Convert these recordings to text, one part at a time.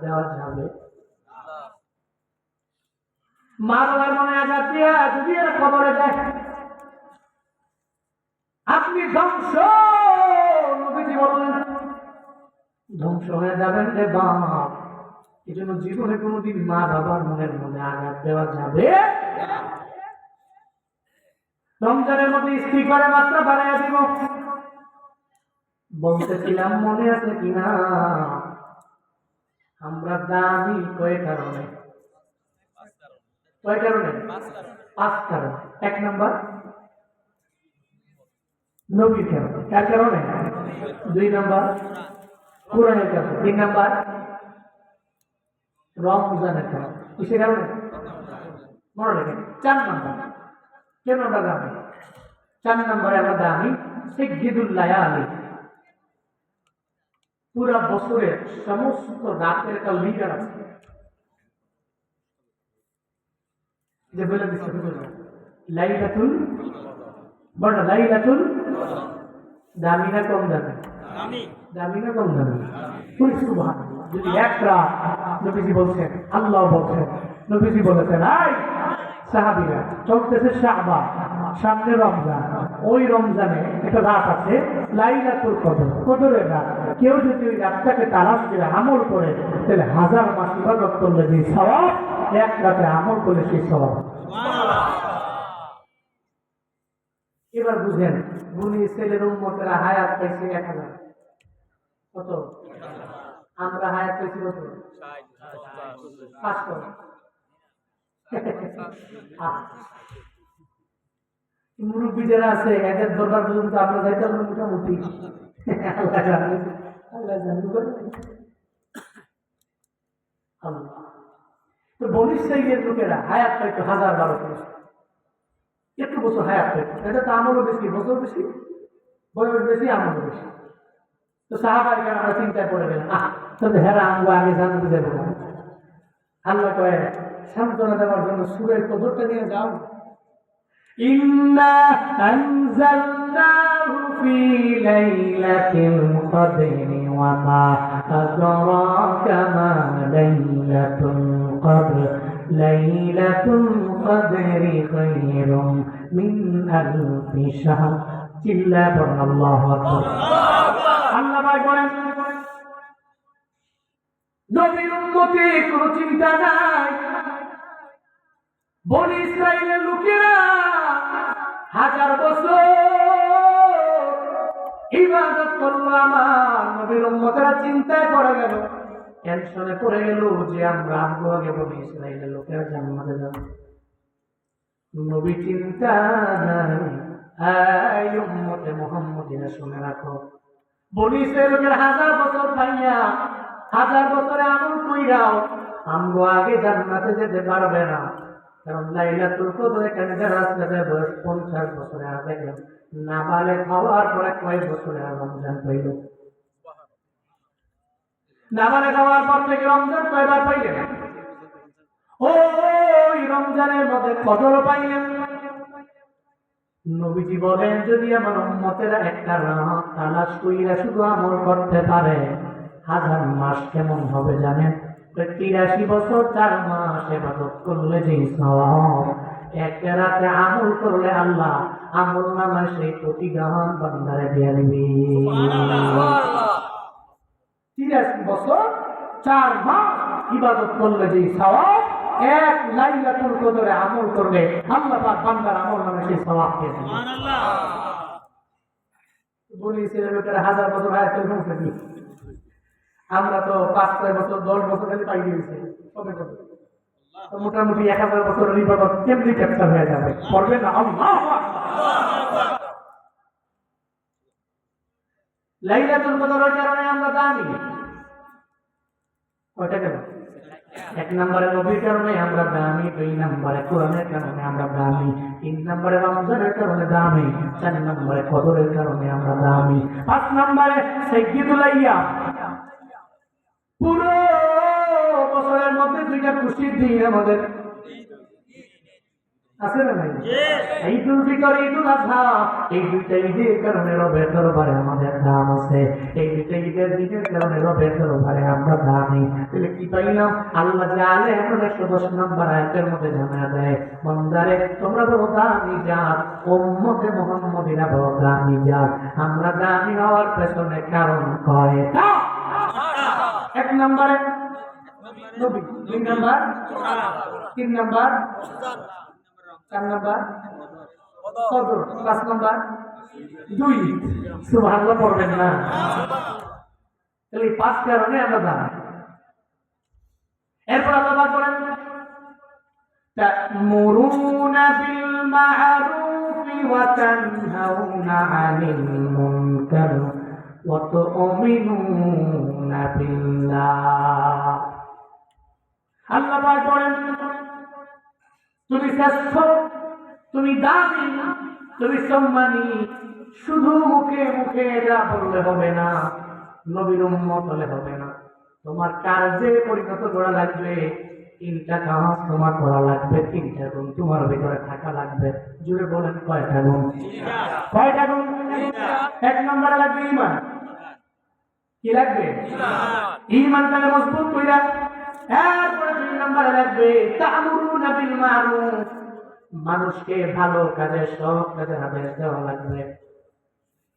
দেওয়া যাবে মা বাবার মনে আপনি ধ্বংস ধ্বংস হয়ে যাবেন রে এই জন্য জীবনে কোনোদিন মা বাবার মনের মনে আঘাত দেওয়া যাবে রমজানের মধ্যে স্ত্রী করে মাত্রা বাড়াইয়া দিব। বলতেছিলাম মনে আছে কিনা? আমরা দামি কয় কারণে? কয় কারণে? পাঁচ কারণ। এক নম্বর, নবীর কারণে। কার কারণে? দুই নম্বর, কোরআনের কারণে। তিন নম্বর, রমজানের কারণে। কিসের কারণে? মনে রাখেন, চার নম্বর। কেন আমরা দামি চার নম্বরে আমরা দামি সিদ্দিদুল্লাহ আলী পুরা বছরের সমস্ত রাতের একটা লিডার আছে। যে বলে দিচ্ছে লাইলাতুল বড় লাইলাতুল দামি না কম দামি? দামি। না কম দামি? পুরি সুবহানাল্লাহ যদি এক রাত নবীজি বলছেন আল্লাহ বলছেন নবীজি বলেছেন আই সাহাবীরা চলতেছে শাহবান সামনে রমজান ওই রমজানে একটা রাত আছে, লাইলাতুল কদর, কদরের রাত। কেউ যদি ওই রাতটাকে তালাশ করে আমল করে, তাহলে হাজার মাস ইবাদত করলে যে সওয়াব, এক রাতে আমল করলে সেই সওয়াব। এবার বুঝেন, বুনি ছেলের উন্মতেরা হায়াত পাইছে এক হাজার। কত? আমরা হায়াত পাইছি কত? পাঁচশো। মুরব্বী যারা আছে, এদের দরবার পর্যন্ত আমরা যাইতে পারব মোটামুটি। আল্লাহ জানে তো হাজার বছর। এটা তো বেশি, বছর বেশি। বেশি বেশি। তো আমরা চিন্তায় সান্ত্বনা দেওয়ার জন্য সুরের কদরটা নিয়ে যাও। إنا أنزلناه في ليلة القدر وما أدراك ما ليلة القدر ليلة القدر خير من ألف شهر إلا بر الله أكبر আল্লাহ ভাই বলেন নবীর উন্নতি কোনো চিন্তা নাই বনি ইসরায়েলের লোকেরা হাজার বছর ইবাদত করল আমার নবীর উম্মতেরা চিন্তায় পড়ে গেল। টেনশনে পড়ে গেল যে আমরা আমগো আগে বনি ইসরায়েলের লোকেরা জান্নাতে যাব। নবী চিন্তা আই উম্মতে মুহাম্মদিনা শুনে রাখো। বনি ইসরায়েলের হাজার বছর পাইয়া হাজার বছরে আমল কইরাও, আমগো আগে জান্নাতে যেতে পারবে না। কারণ লাইলাতুল কদর যারা আছে বয়স পঞ্চাশ বছরে আগে গেল না পালে খাওয়ার পরে কয়েক বছরে রমজান পাইল। না পালে খাওয়ার পর থেকে রমজান কয়বার পাইলেন ওই রমজানের মধ্যে কদর পাইলেন নবীজি বলেন, যদি আমার উম্মতেরা একটা রাত তালাশ কইরা শুধু আমল করতে পারে, হাজার মাস কেমন হবে জানেন? তিরাশি বছর চার মাস এবাদত করলে যে সওয়াব। একটা রাতে আমল করলে আল্লাহ আমল নামা সেই প্রতিদান বান্দারে দিয়ে দিবে। তিরাশি বছর চার মাস ইবাদত করলে যে সওয়াব এক লাইলাতুল কদরে আমল করলে আল্লাহ পাক বান্দার আমল নামে সেই সওয়াব পেয়ে দিবে। বলি ছেলেমেয়েরা হাজার বছর হায়াত করে আমরা তো পাঁচ, ছয় বছর, দশ বছর খালি পাই দিয়েছি। কবে কবে মোটামুটি এক হাজার বছর ইবাদত কেমনি ক্যাপচার হয়ে যাবে? পড়বে না? লাইলাতুল কদরের কারণে আমরা দামি। কয়টা কেন? এক নম্বরে নবীর কারণে আমরা দামি, দুই নম্বরে কোরআনের কারণে আমরা দামি, তিন নম্বরে রমজানের কারণে দামি, চার নম্বরে কদরের কারণে আমরা দামি, পাঁচ নম্বরে সৈয়দুলাইয়া পুরো বছরের মধ্যে দুইটা খুশির দিন আমাদের। আছে না নাই? ঈদুল ফিতর ঈদুল আজহা এই দুইটা ঈদের কারণে রবের দরবারে আমাদের দাম আছে। এই দুইটা ঈদের দিনের কারণে রবের দরবারে আমরা দামি। তাহলে কি পাইলাম? আল্লাহ যে আলে এখন একশো দশ নম্বর আয়াতের মধ্যে জানা দেয় বন্দারে তোমরা বড় দামি যাত উম্মতে মোহাম্মদিনা বড় দামি যাত আমরা দামি হওয়ার পেছনে কারণ কয়টা? এক নম্বরে নবী দুই নম্বর তিন নম্বর চার নম্বর কত পাঁচ নম্বর দুই সুবহানাল্লাহ পড়বেন না তাহলে এই পাঁচ কারণে আমরা দাঁড়াই এরপর আল্লাহ পাক বলেন تأمرون بالمعروف وتنهون عن المنكر وتؤمنون بالله আল্লাহ পাক বলেন তুমি শ্রেষ্ঠ তুমি দামি তুমি সম্মানী শুধু মুখে মুখে যা বললে হবে না নবীর উম্মত হলে হবে না তোমার কার্যে পরিণত করা লাগবে তিনটা কাজ তোমার করা লাগবে তিনটা গুণ তোমার ভিতরে থাকা লাগবে জুড়ে বলেন কয়টা গুণ কয়টা গুণ এক নম্বরে লাগবে ইমান কি লাগবে? মজবুত কইরা এরপরে দুই নম্বরে লাগবে তা'মুরুনা বিল মা'রুফ। মানুষকে ভালো কাজে সব কাজে আদেশ দেওয়া লাগবে।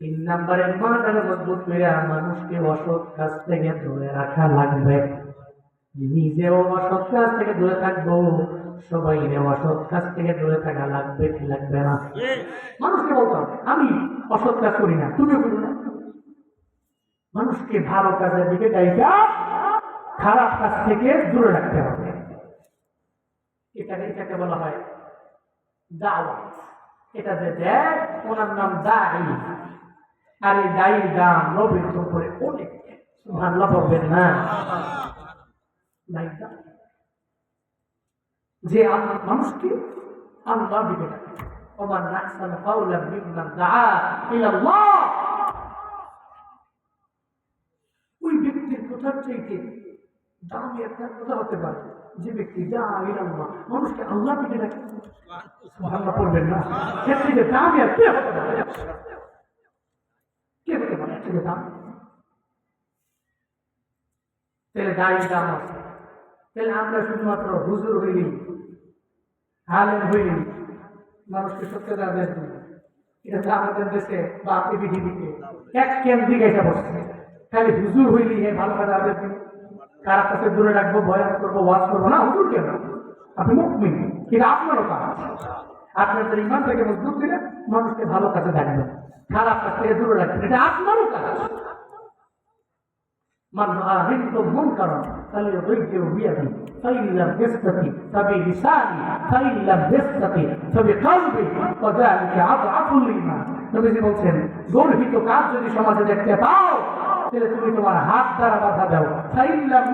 তিন নম্বরে মাটাকে মজবুত কইরা মানুষকে অসৎ কাজ থেকে দূরে রাখা লাগবে। নিজেও অসৎ কাজ থেকে দূরে থাকব সবাই অসৎ কাজ থেকে দূরে থাকা লাগবে কি লাগবে না? মানুষকে বলতাম আমি অসৎ কাজ করি না তুমিও করো না। মানুষকে ভালো কাজের দিকে ডাইকা খারাপ কাজ থেকে দূরে রাখতে হবে। এটাকে এটাকে বলা হয় দাওয়াত। এটা যে ওনার নাম দায়ী আর এই দায়ীর দাম নবীর উপরে অনেক। ভাল্লা পড়বেন না। যে আল্লাহ, মানুষকে আল্লাহ দিকে ডাকে। ওমান নাহসান কাওলাম মিম্মান দাআ ওই কথার চাইতে দামি একটা কথা হতে পারে। যে ব্যক্তি যা ইলাল্লাহ মানুষকে আল্লাহ ডাকে। সুবহানাল্লাহ পড়বেন না। এর থেকে দামি কে হতে পারে। থেকে দামি। তাহলে দায়ী দাম আছে। তাহলে আমরা শুধুমাত্র হুজুর হইলি আলেম হইলি মানুষকে সত্যতা এটা তো আমাদের দেশে বা পৃথিবীতে এক কেন্দ্রিক এসে বসছে। খালি হুজুর হইলি হে ভালো কাজ আদেশ দিন কার কাছে দূরে রাখবো বয়ান করবো ওয়াজ করবো না হুজুর কেন আপনি মুকমিন এটা আপনারও কাজ আপনাদের ইমান থেকে মজবুত দিলে মানুষকে ভালো কাজে ডাকবেন খারাপ কাজ থেকে দূরে রাখবেন এটা আপনারও কাজ من رأى منكم منكرا فليغيره بيده فإن لم يستطع فبلسانه فإن لم يستطع فبقلبه وذلك أضعف الإيمان নবীজি বলছেন গর্হিত কাজ যদি সমাজে দেখতে পাও তাহলে তুমি তোমার হাত দ্বারা বাধা দাও। ফাইল্লাম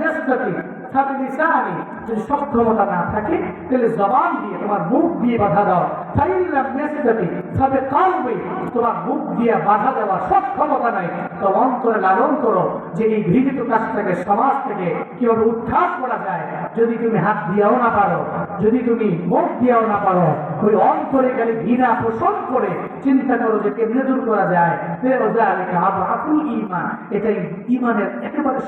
যদি সক্ষমতা না থাকে, তাহলে জবান দিয়ে তোমার মুখ দিয়ে বাধা দাও। ফাইল্লাম নেস্তাতি ফাবে কালবে। তোমার মুখ দিয়ে বাধা দেওয়ার সক্ষমতা নাই। তো অন্তরে লালন করো যে এই ঘৃণিত কাজটাকে সমাজ থেকে কীভাবে উদ্ধার করা যায়। যদি তুমি হাত দিয়েও না পারো যদি তুমি মুখ দিয়েও না পারো ওই অন্তরে গেলে ঘৃণা পোষণ করে চিন্তা করো যে কেমনে দূর করা যায়। ইমান এটাই ইমানের একেবারে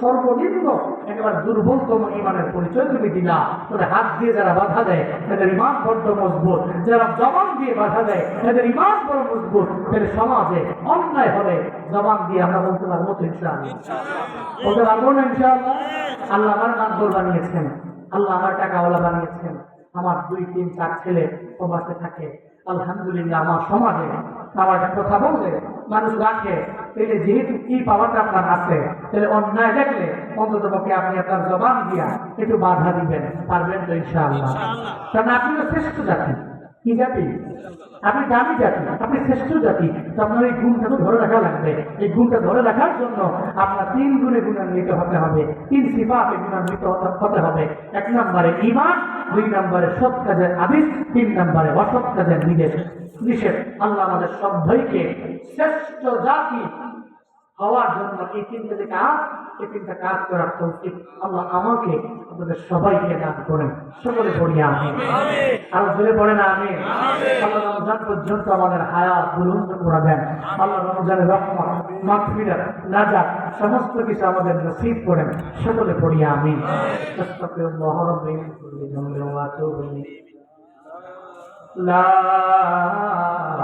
সর্বনিম্ন একেবারে দুর্বলতম ইমানের পরিচয় তুমি দিলা। তোদের হাত দিয়ে যারা বাধা দেয় তাদের ইমান বড্ড মজবুত। যারা জবান দিয়ে বাধা দেয় তাদের ইমান বড় মজবুত। তাদের সমাজে অন্যায় হবে জবান দিয়ে আমরা বলতে পারব তো ইনশাআল্লাহ। বলতে পারব না ইনশাআল্লাহ। আল্লাহ আমার মানবর বানিয়েছেন আল্লাহ আমার টাকাওয়ালা বানিয়েছেন। আমার দুই তিন চার ছেলে প্রবাসে থাকে। আলহামদুলিল্লাহ আমার সমাজে আমার একটা কথা বলবে মানুষ রাখে তাহলে যেহেতু কি পাওয়াটা আপনার আছে তাহলে অন্যায় দেখলে অন্তত পক্ষে আপনি আপনার জবান দিয়া একটু বাধা দিবেন। পারবেন তো ইনশাআল্লাহ। কারণ আপনি তো শ্রেষ্ঠ জাতি। কি জাতি? আপনি দামি জাতি আপনি শ্রেষ্ঠ জাতি। তো আপনার এই গুণটা তো ধরে রাখা লাগবে। এই গুণটা ধরে রাখার জন্য আপনার তিন গুণে গুণান্বিত হতে হবে। তিন সিফাতে গুণান্বিত হতে- হবে। এক নম্বরে ইমান দুই নম্বরে সৎ কাজের আদেশ, তিন নম্বরে অসৎ কাজের নিষেধ নিষেধ। আল্লাহ আমাদের সব সবাইকে শ্রেষ্ঠ জাতি। হওয়ার জন্য এই তিনটে যে কাজ এই তিনটা কাজ করার তৌফিক আল্লাহ আমাকে আপনাদের সবাইকে দান করেন। সকলে পড়ি আমি আরও জোরে পড়ে না আমি আল্লাহ রমজান পর্যন্ত আমাদের হায়াত বুলন্দ করে দেন। আল্লাহ রমজানের রহমত মাগফিরাত নাজাত সমস্ত কিছু আমাদের নসিব করেন। সকলে পড়ি আমি লা